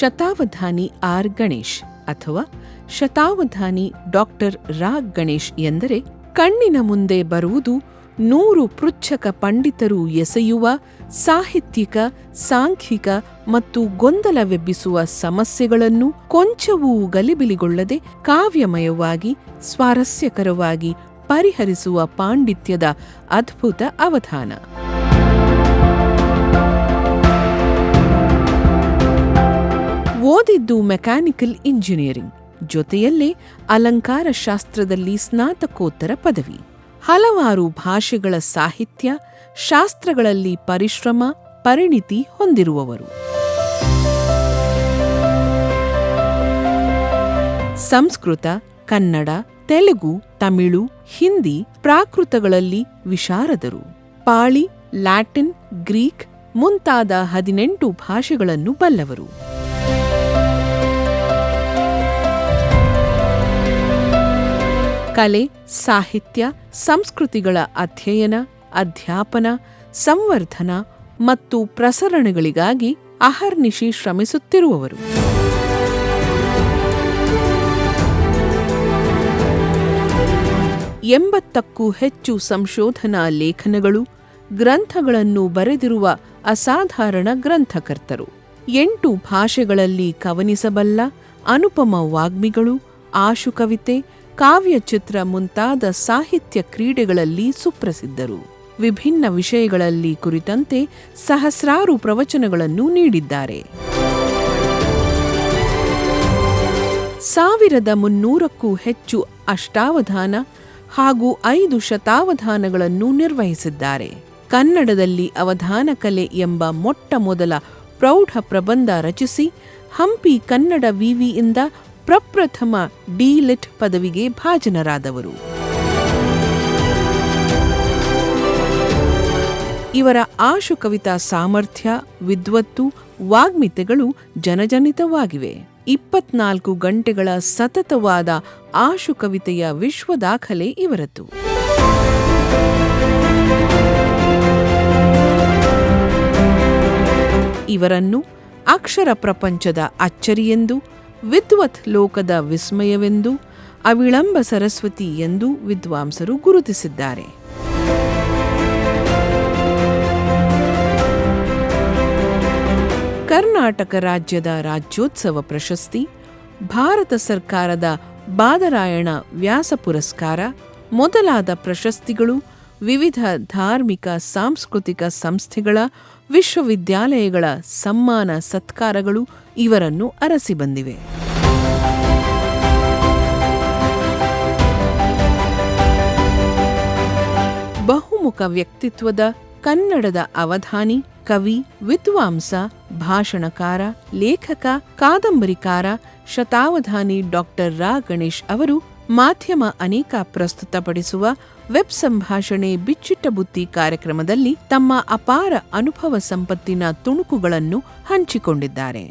ಶತಾವಧಾನಿ R Ganesh ಅಥವಾ ಶತಾವಧಾನಿ doctor ರಾ ಗಣೇಶ್ ಎಂದರೆ ಕಣ್ಣಿನ ಮುಂದೆ ಬರುವುದು ನೂರು ಪೃಚ್ಛಕ ಪಂಡಿತರು ಎಸೆಯುವ ಸಾಹಿತ್ಯಿಕ, ಸಾಂಖ್ಯಿಕ ಮತ್ತು ಗೊಂದಲವೆಬ್ಬಿಸುವ ಸಮಸ್ಯೆಗಳನ್ನು ಕೊಂಚವೂ ಗಲಿಬಿಲಿಗೊಳ್ಳದೆ ಕಾವ್ಯಮಯವಾಗಿ, ಸ್ವಾರಸ್ಯಕರವಾಗಿ ಪರಿಹರಿಸುವ ಪಾಂಡಿತ್ಯದ ಅದ್ಭುತ ಅವಧಾನ. ಓದಿದ್ದು ಮೆಕ್ಯಾನಿಕಲ್ ಇಂಜಿನಿಯರಿಂಗ್, ಜೊತೆಯಲ್ಲೇ ಅಲಂಕಾರ ಶಾಸ್ತ್ರದಲ್ಲಿ ಸ್ನಾತಕೋತ್ತರ ಪದವಿ. ಹಲವಾರು ಭಾಷೆಗಳ ಸಾಹಿತ್ಯ, ಶಾಸ್ತ್ರಗಳಲ್ಲಿ ಪರಿಶ್ರಮ, ಪರಿಣಿತಿ ಹೊಂದಿರುವವರು. ಸಂಸ್ಕೃತ, ಕನ್ನಡ, ತೆಲುಗು, ತಮಿಳು, ಹಿಂದಿ ಪ್ರಾಕೃತಗಳಲ್ಲಿ ವಿಶಾರದರು. ಪಾಳಿ, ಲ್ಯಾಟಿನ್, ಗ್ರೀಕ್ ಮುಂತಾದ ಹದಿನೆಂಟು ಭಾಷೆಗಳನ್ನು ಬಲ್ಲವರು. ಕಲೆ, ಸಾಹಿತ್ಯ, ಸಂಸ್ಕೃತಿಗಳ ಅಧ್ಯಯನ, ಅಧ್ಯಾಪನ, ಸಂವರ್ಧನ ಮತ್ತು ಪ್ರಸರಣಗಳಿಗಾಗಿ ಅಹರ್ನಿಶಿ ಶ್ರಮಿಸುತ್ತಿರುವವರು. ಎಂಬತ್ತಕ್ಕೂ ಹೆಚ್ಚು ಸಂಶೋಧನಾ ಲೇಖನಗಳು, ಗ್ರಂಥಗಳನ್ನು ಬರೆದಿರುವ ಅಸಾಧಾರಣ ಗ್ರಂಥಕರ್ತರು. ಎಂಟು ಭಾಷೆಗಳಲ್ಲಿ ಕವನಿಸಬಲ್ಲ ಅನುಪಮ ವಾಗ್ಮಿಗಳು ಆಶುಕವಿತೆ ಕಾವ್ಯಚಿತ್ರ ಮುಂತಾದ ಸಾಹಿತ್ಯ ಕ್ರೀಡೆಗಳಲ್ಲಿ ಸುಪ್ರಸಿದ್ಧರು. ವಿಭಿನ್ನ ವಿಷಯಗಳಲ್ಲಿ ಕುರಿತಂತೆ ಸಹಸ್ರಾರು ಪ್ರವಚನಗಳನ್ನು ನೀಡಿದ್ದಾರೆ. ಸಾವಿರದ ಮುನ್ನೂರಕ್ಕೂ ಹೆಚ್ಚು ಅಷ್ಟಾವಧಾನ ಹಾಗೂ ಐದು ಶತಾವಧಾನಗಳನ್ನು ನಿರ್ವಹಿಸಿದ್ದಾರೆ. ಕನ್ನಡದಲ್ಲಿ ಅವಧಾನ ಕಲೆ ಎಂಬ ಮೊಟ್ಟ ಮೊದಲ ಪ್ರೌಢ ಪ್ರಬಂಧ ರಚಿಸಿ ಹಂಪಿ ಕನ್ನಡ ವಿವಿಯಿಂದ ಪ್ರಪ್ರಥಮ ಡಿಲಿಟ್ ಪದವಿಗೆ ಭಾಜನರಾದವರು. ಇವರ ಆಶು ಕವಿತಾ ಸಾಮರ್ಥ್ಯ, ವಿದ್ವತ್ತು, ವಾಗ್ಮಿತೆಗಳು ಜನಜನಿತವಾಗಿವೆ. ಇಪ್ಪತ್ನಾಲ್ಕು ಗಂಟೆಗಳ ಸತತವಾದ ಆಶು ಕವಿತೆಯ ವಿಶ್ವ ದಾಖಲೆ ಇವರದ್ದು. ಇವರನ್ನು ಅಕ್ಷರ ಪ್ರಪಂಚದ ಅಚ್ಚರಿಯೆಂದು ವಿದ್ವತ್ ಲೋಕದ ವಿಸ್ಮಯವೆಂದು, ಅವಿಳಂಬ ಸರಸ್ವತಿ ಎಂದು ವಿದ್ವಾಂಸರು ಗುರುತಿಸಿದ್ದಾರೆ. ಕರ್ನಾಟಕ ರಾಜ್ಯದ ರಾಜ್ಯೋತ್ಸವ ಪ್ರಶಸ್ತಿ, ಭಾರತ ಸರ್ಕಾರದ ಬಾದರಾಯಣ ವ್ಯಾಸ ಪುರಸ್ಕಾರ, ಮೊದಲಾದ ಪ್ರಶಸ್ತಿಗಳು ವಿವಿಧ ಧಾರ್ಮಿಕ, ಸಾಂಸ್ಕೃತಿಕ ಸಂಸ್ಥೆಗಳ ವಿಶ್ವವಿದ್ಯಾಲಯಗಳ ಸಮ್ಮಾನ ಸತ್ಕಾರಗಳು ಇವರನ್ನು ಅರಸಿ ಬಂದಿವೆ. ಬಹುಮುಖ ವ್ಯಕ್ತಿತ್ವದ ಕನ್ನಡದ ಅವಧಾನಿ ಕವಿ, ವಿದ್ವಾಂಸ, ಭಾಷಣಕಾರ, ಲೇಖಕ, ಕಾದಂಬರಿಕಾರ, ಶತಾವಧಾನಿ ಡಾಕ್ಟರ್ ರಾ ಗಣೇಶ್ ಅವರು ಮಾಧ್ಯಮ ಅನೇಕ ಪ್ರಸ್ತುತಪಡಿಸುವ ವೆಬ್ ಸಂಭಾಷಣೆ ಬಿಚ್ಚಿಟ್ಟ ಬುತ್ತಿ ಕಾರ್ಯಕ್ರಮದಲ್ಲಿ ತಮ್ಮ ಅಪಾರ ಅನುಭವ ಸಂಪತ್ತಿನ ತುಣುಕುಗಳನ್ನು ಹಂಚಿಕೊಂಡಿದ್ದಾರೆ.